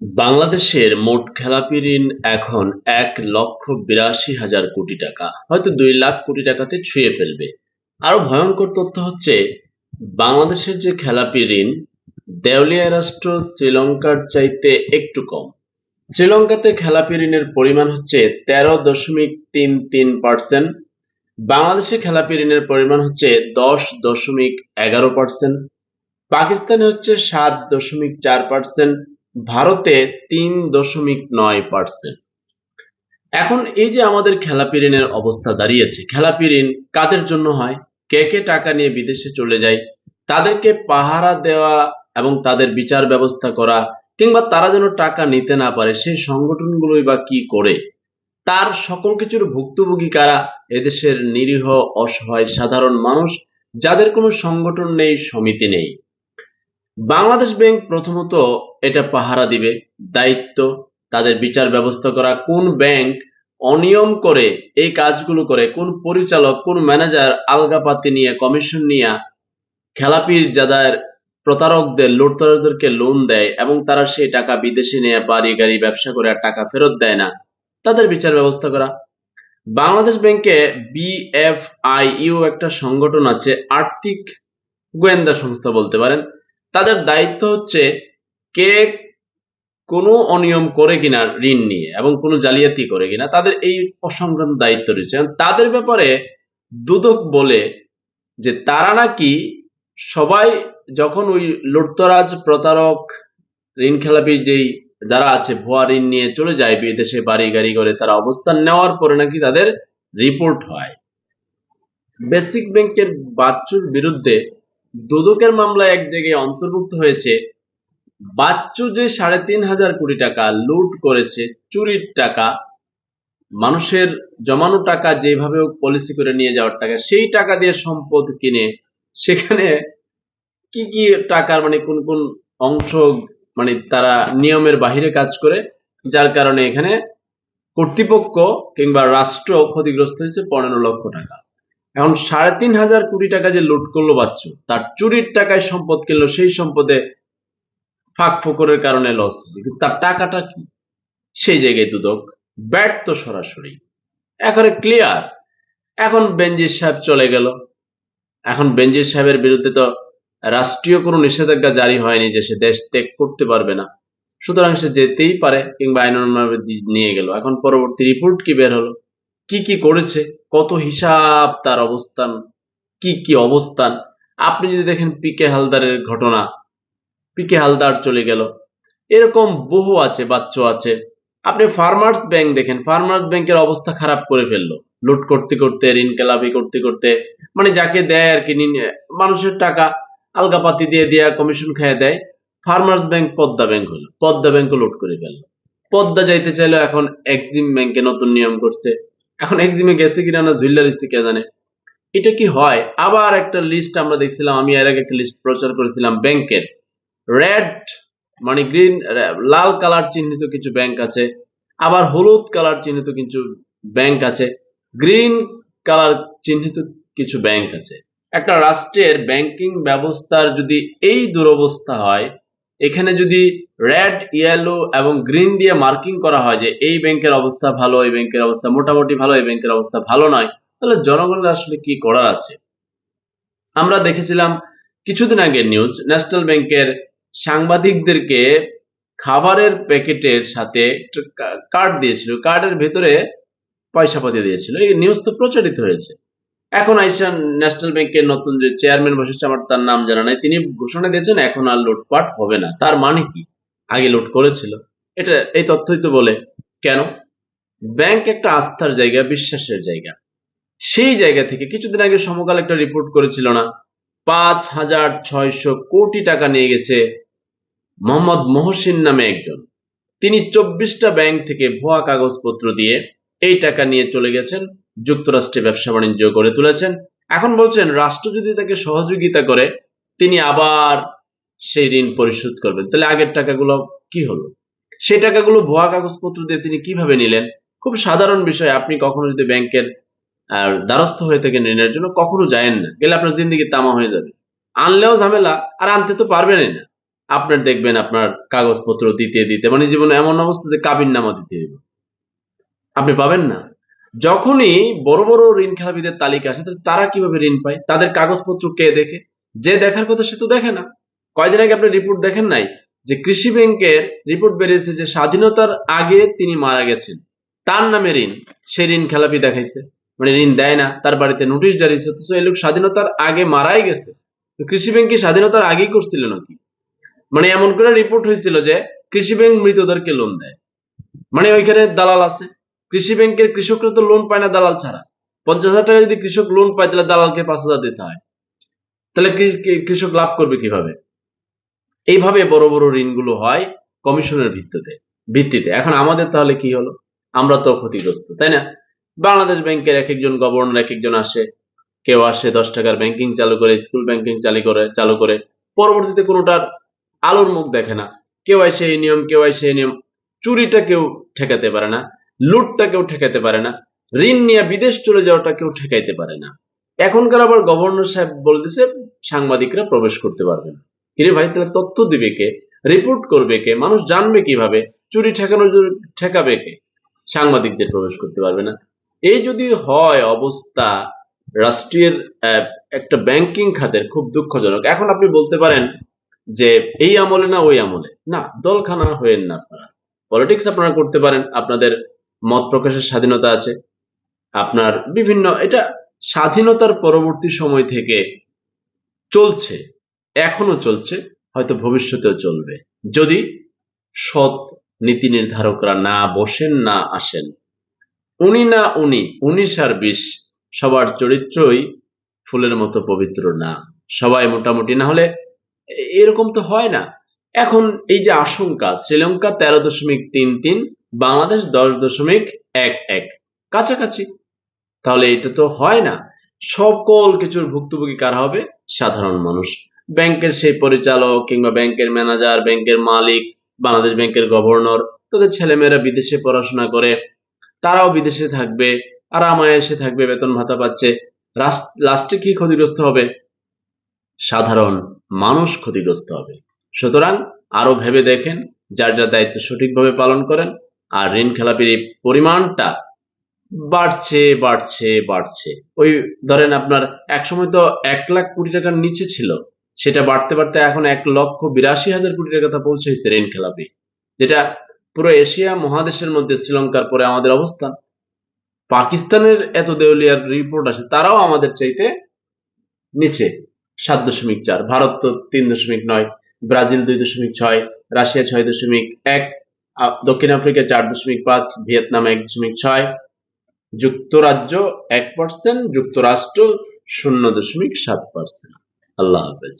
বাংলাদেশের মোট খেলাপি ঋণ এখন এক লক্ষ বিরাশি হাজার কোটি টাকা। হয়তো দুই লাখ কোটি টাকাতে ছুঁয়ে ফেলবে। আরও ভয়ঙ্কর তথ্য হচ্ছে, বাংলাদেশের যে খেলাপি ঋণ, দেউলিয়া রাষ্ট্র শ্রীলঙ্কার চাইতে একটু কম। শ্রীলঙ্কাতে খেলাপি ঋণের পরিমাণ হচ্ছে তেরো দশমিক তিন তিন পার্সেন্ট। বাংলাদেশে খেলাপি ঋণের পরিমাণ হচ্ছে দশ দশমিক এগারো পার্সেন্ট। পাকিস্তানে হচ্ছে সাত দশমিক চার পার্সেন্ট। ভারতে তিন দশমিক নয় পার্সেন্ট এখন এই যে আমাদের খেলাপি ঋণের অবস্থা দাঁড়িয়েছে খেলাপি ঋণ কাদের জন্য হয়? কে কে টাকা নিয়ে বিদেশে চলে যায়? তাদেরকে পাহারা দেওয়া এবং তাদের বিচার ব্যবস্থা করা কিংবা তারা যেন টাকা নিতে না পারে, সেই সংগঠনগুলোই বা কি করে? তার সকল কিছুর ভুক্তভোগী কারা? এদেশের নিরীহ, অসহায়, সাধারণ মানুষ যাদের কোনো সংগঠন নেই, সমিতি নেই। বাংলাদেশ ব্যাংক প্রথমত এটা পাহারা দিবে। দায়িত্ব, তাদের বিচার ব্যবস্থা করা, কোন ব্যাংক অনিয়ম করে এই কাজগুলো করে, কোন পরিচালক, কোন ম্যানেজার আলগাপাতি নিয়ে, কমিশন নিয়ে খেলাপির যাদের প্রতারকদের লুটতরাদেরকে লোন দেয় এবং তারা সেই টাকা বিদেশে নিয়ে বাড়ি, গাড়ি, ব্যবসা করে আর টাকা ফেরত দেয় না। তাদের বিচার ব্যবস্থা করা। বাংলাদেশ ব্যাংকে বিএফআইইউ একটা সংগঠন আছে, আর্থিক গোয়েন্দা সংস্থা বলতে পারেন। তাদের দায়িত্ব হচ্ছে কে কোনো অনিয়ম করে কিনা ঋণ নিয়ে এবং কোনো জালিয়াতি করে কিনা, তাদের এই অসংক্রান্ত দায়িত্ব রয়েছে। তাদের ব্যাপারে দুদক বলে যে তারা নাকি সবাই যখন ওই লুটতরাজ প্রতারক ঋণ খেলাপি যেই যারা আছে, ভুয়া ঋণ নিয়ে চলে যায়, বিদেশে বাড়ি গাড়ি করে তারা অবস্থান নেওয়ার পরে নাকি তাদের রিপোর্ট হয়। বেসিক ব্যাংকের বাচ্চুর বিরুদ্ধে দুদকের মামলায় এক জায়গায় অন্তর্ভুক্ত হয়েছে। বাচ্চু যে সাড়ে তিন হাজার কোটি টাকা লুট করেছে, চুরির টাকা, মানুষের জমানো টাকা যেভাবে পলিসি করে নিয়ে যাওয়ার টাকা, সেই টাকা দিয়ে সম্পদ কিনে সেখানে কি কি টাকার মানে কোন কোন অংশ মানে তারা নিয়মের বাহিরে কাজ করে, যার কারণে এখানে কর্তৃপক্ষ কিংবা রাষ্ট্র ক্ষতিগ্রস্ত হয়েছে পনেরো লক্ষ টাকা। এখন সাড়ে তিন হাজার কোটি টাকা যে লুট করল বাচ্চু, তার চুরির টাকায় সম্পদ কিনলো, সেই সম্পদে ফাঁক ফোকরের কারণে লস হয়েছে। কিন্তু তার টাকাটা কি? সেই জায়গায় দুদক ব্যর্থ সরাসরি। একেবারে ক্লিয়ার এখন বেঞ্জির সাহেব চলে গেল। এখন বেঞ্জির সাহেবের বিরুদ্ধে তো রাষ্ট্রীয় কোনো নিষেধাজ্ঞা জারি হয়নি যে সে দেশ ত্যাগ করতে পারবে না। সুতরাং সে যেতেই পারে কিংবা আইনভাবে নিয়ে গেল। এখন পরবর্তী রিপোর্ট কি বের হলো? কি কি করেছে, কত হিসাব তার অবস্থান, কি কি অবস্থান। আপনি যদি দেখেন পিকে হালদারের ঘটনা পিকে হালদার চলে গেল। এরকম বহু আছে, বাচ্চা আছে। আপনি ফার্মার্স ব্যাংক দেখেন ফার্মার্স ব্যাংকের অবস্থা খারাপ করে ফেলল। লুট করতে করতে ঋণ কেলাপি করতে করতে মানে যাকে দেয় আর কি মানুষের টাকা আলগাপাতি দিয়ে দেয়া কমিশন খেয়ে দেয় ফার্মার্স ব্যাংক পদ্মা ব্যাংক হলো। পদ্মা ব্যাংক লুট করে ফেলল। পদ্মা যাইতে চাইলো এখন এক্সিম ব্যাংকে নতুন নিয়ম করছে। এখন এক্সিমে গেছে কিনা না ঝুল্লা রয়েছে কে জানে। এটা কি হয়? আবার একটা লিস্ট আমরা দেখছিলাম, আমি এর আগে একটা লিস্ট প্রচার করেছিলাম ব্যাংকের। রেড মানে গ্রিন লাল কালার চিহ্নিত কিছু ব্যাংক আছে, আবার হলুদ কালার চিহ্নিত কিছু ব্যাংক আছে গ্রিন কালার চিহ্নিত কিছু ব্যাংক আছে। একটা রাষ্ট্রের ব্যাংকিং ব্যবস্থার যদি এই দুরবস্থা হয় এখানে যদি রেড ইয়েলো এবং গ্রিন দিয়ে মার্কিং করা হয় যে এই ব্যাংকের অবস্থা ভালো, এই ব্যাংকের অবস্থা মোটামুটি ভালো, এই ব্যাংকের অবস্থা ভালো নয়, তাহলে জনগণের আসলে কি করার আছে? আমরা দেখেছিলাম কিছুদিন আগের নিউজ ন্যাশনাল ব্যাংকের সাংবাদিকদেরকে খাবারের প্যাকেটের সাথে কার্ড দিয়েছিল। কার্ডের ভেতরে পয়সা পাতি দিয়েছিল। এই নিউজ তো প্রচারিত হয়েছে। এখন আইসা ন্যাশনাল ব্যাংকের নতুন যে চেয়ারম্যান বসেছে, আমার তার নাম জানা নাই। তিনি ঘোষণা দিয়েছেন, এখন আর লুটপাট হবে না। তার মানে কি? আগে লুট করেছিল। এটা, এই তথ্যই তো বলে। কেন? ব্যাংক একটা আস্থার জায়গা, বিশ্বাসের জায়গা। সেই জায়গা থেকে কিছুদিন আগে সমকাল একটা রিপোর্ট করেছিল না, পাঁচ হাজার ছয়শো কোটি টাকা নিয়ে গেছে মোহাম্মদ মহসিন নামে একজন। তিনি চব্বিশটা ব্যাংক থেকে ভুয়া কাগজপত্র দিয়ে এই টাকা নিয়ে চলে গেছেন। যুক্তরাষ্ট্রে ব্যবসা বাণিজ্য গড়ে তুলেছেন। এখন বলছেন, রাষ্ট্র যদি তাকে সহযোগিতা করে, তিনি আবার সেই ঋণ পরিশোধ করবেন। তাহলে আগের টাকাগুলো কি হলো? সেই টাকাগুলো ভুয়া কাগজপত্র দিয়ে তিনি কীভাবে নিলেন? খুব সাধারণ বিষয়, আপনি কখনো যদি ব্যাংকের আর দ্বারস্থ হয়ে থাকেন ঋণের জন্য, কখনো যায়েন না। গেলে আপনার জিন্দিগি তামা হয়ে যাবে। আনলেও ঝামেলা, আর আনতে তো পারবেনই না। আপনার দেখবেন আপনার কাগজপত্র দিতে দিতে মানে জীবনে এমন অবস্থাতে কাবিন নামা দিতে হইব। আপনি পাবেন না। যখনই বড় বড় ঋণ খেলাপিদের তালিকা আসে তারা কীভাবে ঋণ পায়? তাদের কাগজপত্র কে দেখে? যে দেখার কথা সে তো দেখে না। কয়দিন আগে আপনি রিপোর্ট দেখেন নাই? যে কৃষি ব্যাংকের রিপোর্ট বেরিয়েছে যে স্বাধীনতার আগে তিনি মারা গেছেন। তার নামে ঋণ। সে ঋণ খেলাপি দেখাইছে। মানে ঋণ দেয় না। তার বাড়িতে নোটিশ জারি হয়েছে এই লোক স্বাধীনতার আগে মারাই গেছে। কৃষি ব্যাংক কি স্বাধীনতার আগেই করছিল নাকি? মানে এমন করে রিপোর্ট হয়েছিল যে কৃষি ব্যাংক মৃতদেরকে লোন দেয়। মানে ওইখানে দালাল আছে। কৃষি ব্যাংকের কৃষকরা তো লোন পায় না দালাল ছাড়া। পঞ্চাশ হাজার টাকা যদি কৃষক লোন পায়, তাহলে দালালকে পাঁচ হাজার দিতে হয়। তাহলে কৃষক লাভ করবে কীভাবে? এইভাবে বড় বড় ঋণগুলো হয় কমিশনের ভিত্তিতে ভিত্তিতে। এখন আমাদের তাহলে কি হলো? আমরা তো ক্ষতিগ্রস্ত, তাই না? বাংলাদেশ ব্যাংকের এক একজন গভর্নর এক একজন আসে, কেউ আসে দশ টাকার ব্যাংকিং চালু করে স্কুল ব্যাংকিং চালু করে চালু করে। পরবর্তীতে কোনোটার আলোর মুখ দেখে না। কেউ আসে এই নিয়ম, কেউ আসে এই নিয়ম। চুরিটা কেউ ঠেকাতে পারে না। লুটটা কেউ ঠেকাতে পারে না ঋণ নিয়ে বিদেশ চলে যাওয়াটা কেউ ঠেকাইতে পারে না। এখনকার আবার গভর্নর সাহেব বলে দিছে সাংবাদিকরা প্রবেশ করতে পারবে না। কিরে ভাই তাহলে তথ্য দিবে কে? রিপোর্ট করবে কে? মানুষ জানবে কীভাবে? চুরি ঠেকানো যদি ঠেকাবে কে? সাংবাদিকদের প্রবেশ করতে পারবে না। এই যদি হয় অবস্থা রাষ্ট্রীয় আহ, একটা ব্যাংকিং খাতের খুব দুঃখজনক। এখন আপনি বলতে পারেন যে এই আমলে না ওই আমলে। না দলখানা হয়েন না আপনারা। পলিটিক্স আপনারা করতে পারেন আপনাদের মত প্রকাশের স্বাধীনতা আছে। আপনার বিভিন্ন, এটা স্বাধীনতার পরবর্তী সময় থেকে চলছে এখনও চলছে, হয়তো ভবিষ্যতেও চলবে। যদি সৎ নীতি নির্ধারকরা না বসেন, না আসেন, উনি না উনি, উনিশ আর বিশ, সবার চরিত্রই ফুলের মতো পবিত্র না। সবাই মোটামুটি, না হলে এরকম তো হয় না। এখন এই যে আশঙ্কা, শ্রীলঙ্কা তেরো দশমিক তিন তিন বাংলাদেশ দশ দশমিক এক এক। কাছাকাছি। তাহলে এটা তো হয় না। সকল কিছুর ভুক্তভোগী কারা হবে? সাধারণ মানুষ। ব্যাংকের সেই পরিচালক কিংবা ব্যাংকের ম্যানেজার, ব্যাংকের মালিক, বাংলাদেশ ব্যাংকের গভর্নর, তাদের ছেলেমেয়েরা বিদেশে পড়াশোনা করে, তারাও বিদেশে থাকবে আরামায় এসে থাকবে, বেতন ভাতা পাচ্ছে। লাস্টে কি ক্ষতিগ্রস্ত হবে? সাধারণ মানুষ ক্ষতিগ্রস্ত হবে। সুতরাং আরও ভেবে দেখেন, যার যার দায়িত্ব সঠিকভাবে পালন করেন আর ঋণ খেলাপির এই পরিমাণটা বাড়ছে বাড়ছে বাড়ছে। ওই ধরেন আপনার একসময় তো এক লাখ কোটি টাকার নিচে ছিল, সেটা বাড়তে বাড়তে এখন এক লক্ষ বিরাশি হাজার কোটি টাকা পৌঁছেছে ঋণ খেলাপি, যেটা পুরো এশিয়া মহাদেশের মধ্যে শ্রীলঙ্কার পরে আমাদের অবস্থান পাকিস্তানের এত দেউলিয়ার রিপোর্ট আসে, তারাও আমাদের চাইতে নিচে, সাত দশমিক চার, ভারত তো তিন দশমিক নয়, ব্রাজিল দুই দশমিক ছয়, রাশিয়া ছয় দশমিক এক দক্ষিণ আফ্রিকা চার দশমিক পাঁচ, ভিয়েতনাম এক দশমিক ছয়, যুক্তরাজ্য এক পার্সেন্ট যুক্তরাষ্ট্র শূন্য দশমিক সাত পার্সেন্ট আল্লাহ হাফেজ।